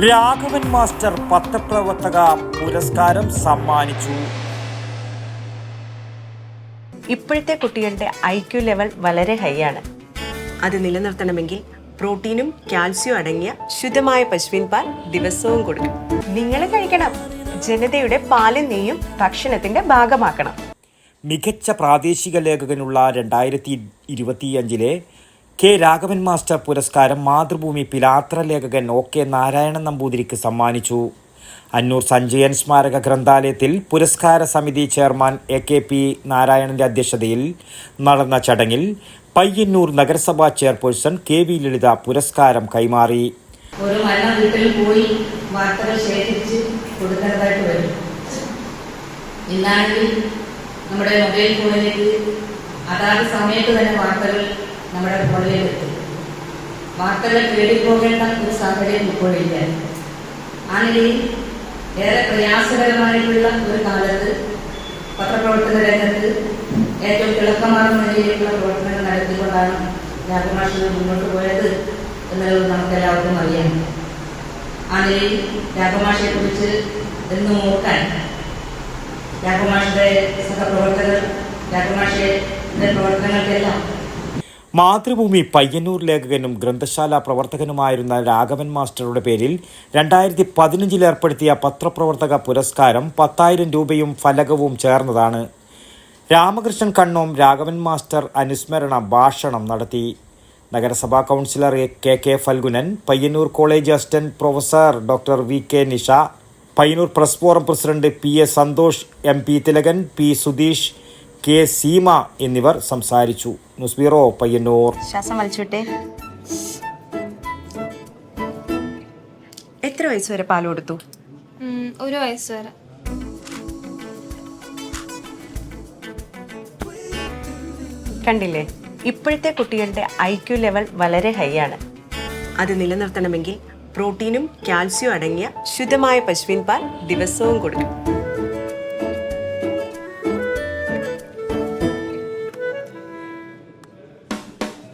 Raghavan master പത്രപ്രവർത്തക പുരസ്കാരം സമ്മാനിച്ചു. ഇപ്പോഴത്തെ കുട്ടികളുടെ ഐ ക്യു ലെവൽ വളരെ ഹൈ ആണ്. അത് നിലനിർത്തണമെങ്കിൽ പ്രോട്ടീനും കാൽസ്യവും അടങ്ങിയ ശുദ്ധമായ പശുവിൻ പാൽ ദിവസവും കൊടുക്കും നിങ്ങൾ കഴിക്കണം. ജനതയുടെ പാലും നെയ്യും ഭക്ഷണത്തിന്റെ ഭാഗമാക്കണം. മികച്ച പ്രാദേശിക ലേഖകനുള്ള രണ്ടായിരത്തി ഇരുപത്തിയഞ്ചിലെ കെ. രാഘവൻ മാസ്റ്റർ പുരസ്കാരം മാതൃഭൂമി പിലാത്ര ലേഖകൻ ഒ. കെ. നാരായണൻ നമ്പൂതിരിക്ക് സമ്മാനിച്ചു. അന്നൂർ സഞ്ജയൻ സ്മാരക ഗ്രന്ഥാലയത്തിൽ പുരസ്കാര സമിതി ചെയർമാൻ എ. കെ. പി. നാരായണന്റെ അധ്യക്ഷതയിൽ നടന്ന ചടങ്ങിൽ പയ്യന്നൂർ നഗരസഭാ ചെയർപേഴ്സൺ കെ. വി. ലളിത പുരസ്കാരം കൈമാറി. ഒരു പോയി വാർത്തകൾ ശേഖരിച്ച് കൊടുക്കേണ്ടതായിട്ട് വരും. ഇന്നാണെങ്കിൽ നമ്മുടെ മൊബൈൽ ഫോണിലേക്ക് അതാത് സമയത്ത് തന്നെ വാർത്തകൾ നമ്മുടെ എത്തും വാർത്തകൾ തേടിപ്പോകേണ്ട ഒരു സാഹചര്യം ഇപ്പോഴില്ല ആണെങ്കിൽ ഏറെ പ്രയാസകരമായിട്ടുള്ള ഒരു കാലത്ത് പത്രപ്രവർത്തന രംഗത്ത് ഏറ്റവും തിളക്കമാർന്ന നിലയിലുള്ള പ്രവർത്തനങ്ങൾ നടത്തിക്കൊണ്ടാണ് രാജഭാഷകൾ മുന്നോട്ട് പോയത് എന്നുള്ളത് നമുക്ക് എല്ലാവർക്കും അറിയാം. ആ രാഘമാഷിയെ കുറിച്ച് എന്ന് നോക്കാൻ രാജഭാഷയുടെ സഹപ്രവർത്തകർ രാജഭാഷയുടെ പ്രവർത്തനങ്ങൾക്കെല്ലാം മാതൃഭൂമി പയ്യന്നൂർ ലേഖകനും ഗ്രന്ഥശാല പ്രവർത്തകനുമായിരുന്ന രാഘവൻ മാസ്റ്ററുടെ പേരിൽ രണ്ടായിരത്തി പതിനഞ്ചിൽ ഏർപ്പെടുത്തിയ പത്രപ്രവർത്തക പുരസ്കാരം പത്തായിരം രൂപയും ഫലകവും ചേർന്നതാണ്. രാമകൃഷ്ണൻ കണ്ണോം രാഘവൻ മാസ്റ്റർ അനുസ്മരണ ഭാഷണം നടത്തി. നഗരസഭാ councillor K K Phalgunan Payyanur college assistant professor doctor V K Nisha Payyanur press forum president P A Santhosh M P Thilakan P Sudheesh K Seema എന്നിവർ സംസാരിച്ചു. News bureau Payyanur. ശ്വാസം വലിച്ചുവിട്ടെ. എത്ര വയസ്സ് വരെ പാൽ കൊടുത്തു? ഉം, ഒരു വയസ്സ് വരെ. കണ്ടില്ലേ? ഇപ്പോഴത്തെ കുട്ടികളുടെ ഐ ക്യു ലെവൽ വളരെ ഹൈ ആണ്. അത് നിലനിർത്തണമെങ്കിൽ പ്രോട്ടീനും കാൽസ്യവും അടങ്ങിയ ശുദ്ധമായ പശുവിൻ പാൽ ദിവസവും കൊടുക്കും